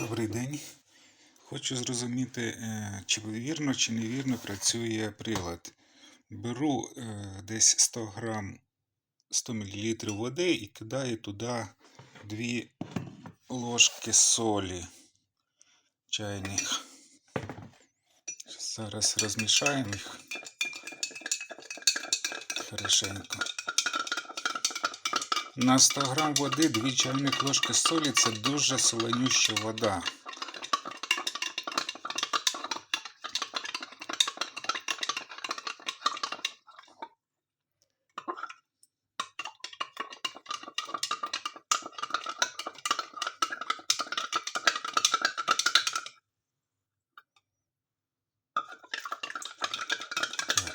Добрий день. Хочу зрозуміти, е, чи вірно, чи невірно працює прилад. Беру е, десь 100 грам 100 мл води і кидаю туди 2 ложки солі чайних. Зараз розмішаємо їх хорошенько. На 100 грам води 2 чайних ложки солі це дуже соленюща вода.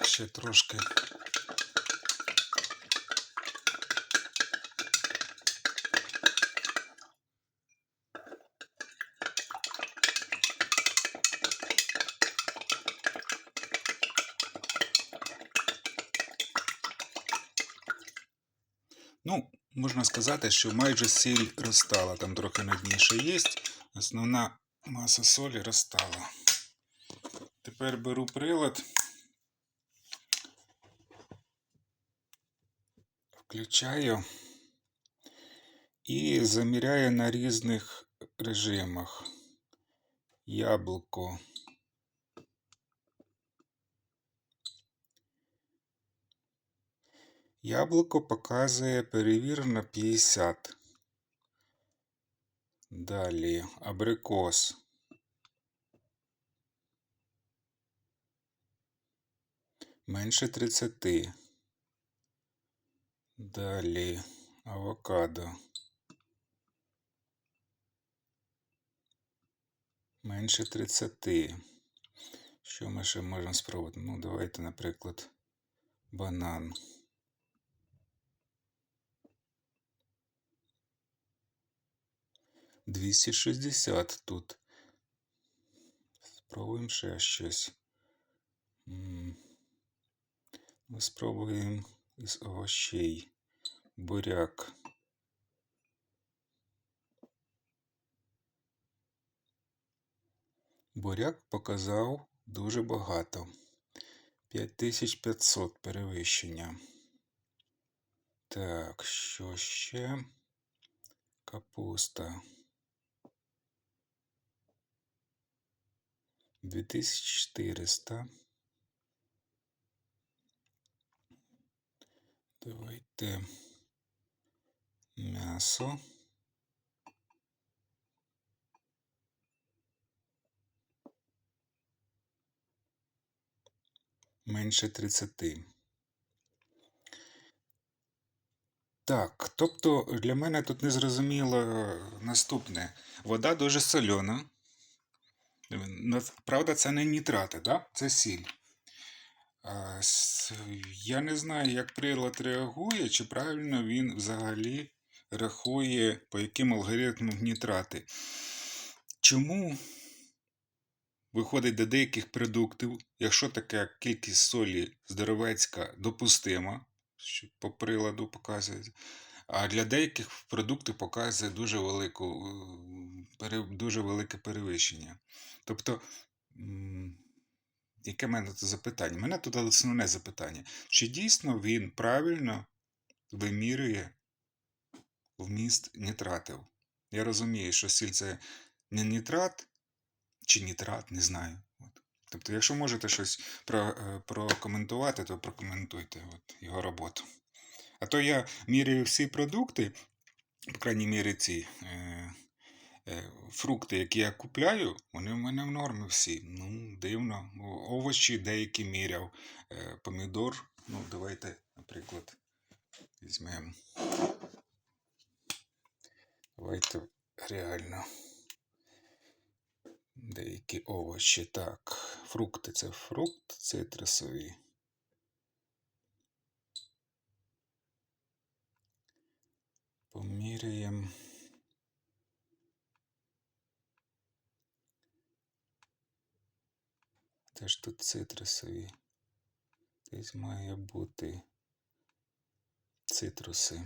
Ще трошки. Ну, можна сказати, що майже сіль розстала. Там трохи на дні ще є. Основна маса солі розстала. Тепер беру прилад. Включаю і заміряю на різних режимах. Яблуко. Яблуко показує перевірено 50. Далі абрикос. Менше 30. Далі авокадо. Менше 30. Що ми ще можемо спробувати? Ну, давайте, наприклад, банан. Двісті шістдесят тут. Спробуємо ще щось. Ми спробуємо із овощей. Буряк. Буряк показав дуже багато. 5500 перевищення. Так, що ще? Капуста. 2400. Давайте м'ясо. Менше 30. Так, тобто для мене тут незрозуміло е, наступне. Вода дуже сольона. На- Правда, це не нітрати, да? це сіль. Я не знаю, як прилад реагує, чи правильно він взагалі рахує, по яким алгоритмам нітрати. Чому виходить до деяких продуктів, якщо така кількість солі здоровецька допустима, що по приладу показує, а для деяких продуктів показує дуже, велику, е, дуже велике перевищення. Тобто, яке мене тут запитання? Мене тут основне запитання. Чи дійсно він правильно вимірює вміст нітратів? Я розумію, що сіль це не нітрат чи нітрат, не знаю. От. Тобто, якщо можете щось про, е, прокоментувати, то прокоментуйте от, його роботу. А то я міряю всі продукти, по крайній мірі ці е, фрукти, які я купляю, вони в мене в нормі всі. Ну, дивно. Овочі деякі міряв. Е, помідор, ну, давайте, наприклад, візьмемо. Давайте реально. Деякі овочі. Так, фрукти це фрукт, цитрусові. Поміряємо. Теж тут цитрусові. Десь має бути цитруси.